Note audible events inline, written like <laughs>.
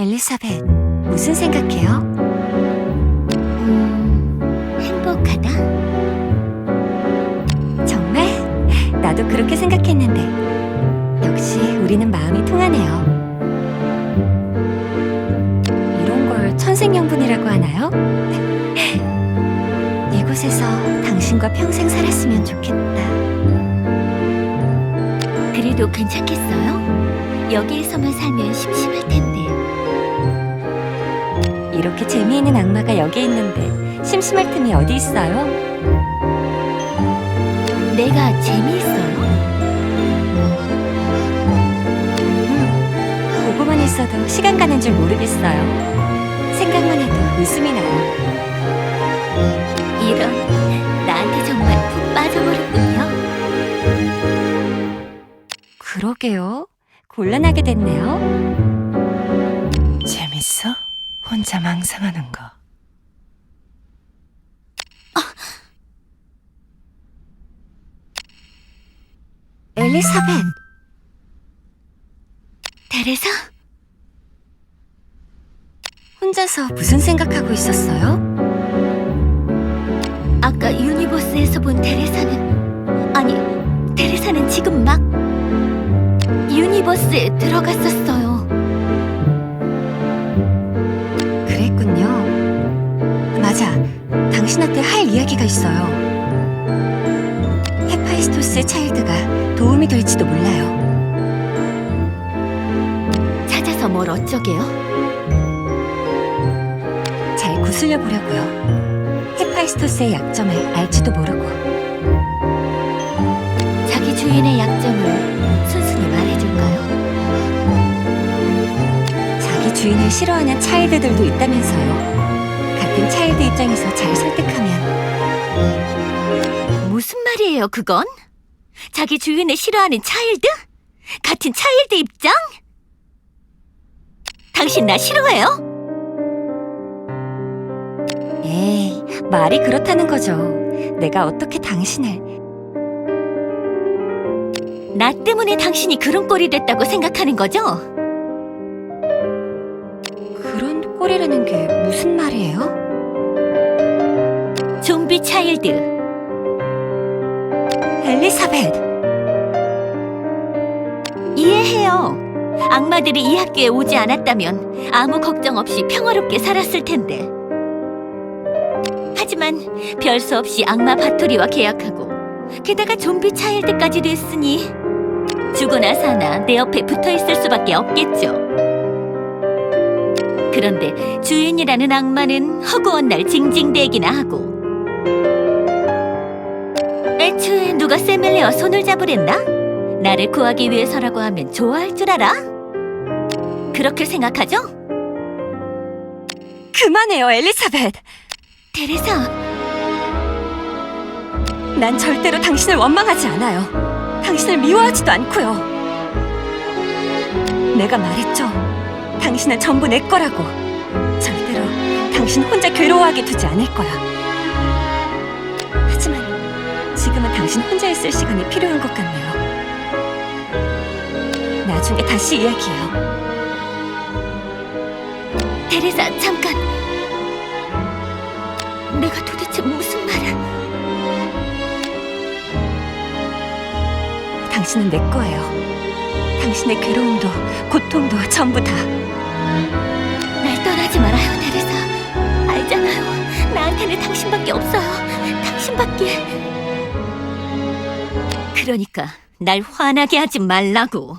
엘리사벳, 무슨 생각해요? 음, 행복하다. 정말? 나도 그렇게 생각했는데. 역시 우리는 마음이 통하네요. 이런 걸 천생연분이라고 하나요? <laughs> 이곳에서 당신과 평생 살았으면 좋겠다. 그래도 괜찮겠어요? 여기에서만 살면 심심할 텐데. 이렇게 재미있는 악마가 여기 있는데 심심할 틈이 어디 있어요? 내가 재미있어요? 보고만 있어도 시간 가는 줄 모르겠어요. 생각만 해도 웃음이 나요. 이런, 나한테 정말 푹 빠져버렸군요. 그러게요. 곤란하게 됐네요. 재밌어? 혼자 망상하는 거. 엘리사벳, 테레사? 혼자서 무슨 생각하고 있었어요? 아까 유니버스에서 본 테레사는 아니 테레사는 지금 막 유니버스에 들어갔었어요. 이야기가 있어요. 헤파이스토스 차일드가 도움이 될지도 몰라요. 찾아서 뭘 어쩌게요? 잘 구슬려 보려고요. 헤파이스토스의 약점을 알지도 모르고. 자기 주인의 약점을 순순히 말해줄까요? 자기 주인을 싫어하는 차일드들도 있다면서요. 같은 차일드 입장에서 말이에요, 그건? 자기 주인을 싫어하는 차일드? 같은 차일드 입장? 당신 나 싫어해요? 에이, 말이 그렇다는 거죠. 내가 어떻게 당신을 나 때문에 당신이 그런 꼴이 됐다고 생각하는 거죠? 그런 꼴이라는 게 무슨 말이에요? 좀비 차일드. 엘리사벳, 이해해요. 악마들이 이 학교에 오지 않았다면 아무 걱정 없이 평화롭게 살았을 텐데. 하지만 별 수 없이 악마 바토리와 계약하고 게다가 좀비 차일드까지 됐으니 죽으나 사나 내 옆에 붙어 있을 수밖에 없겠죠. 그런데 주인이라는 악마는 허구한 날 징징대기나 하고 애초에 누가 세멜레와 손을 잡으랬나? 나를 구하기 위해서라고 하면 좋아할 줄 알아? 그렇게 생각하죠? 그만해요, 엘리사벳. 테레사, 난 절대로 당신을 원망하지 않아요. 당신을 미워하지도 않고요. 내가 말했죠. 당신은 전부 내 거라고. 절대로 당신 혼자 괴로워하게 두지 않을 거야. 지금은 당신 혼자 있을 시간이 필요한 것 같네요. 나중에 다시 이야기해요. 테레사, 잠깐. 내가 도대체 무슨 말을... 당신은 내 거예요. 당신의 괴로움도 고통도 전부 다. 날 떠나지 말아요, 테레사. 알잖아요. 나한테는 당신밖에 없어요. 당신밖에. 그러니까 날 화나게 하지 말라고.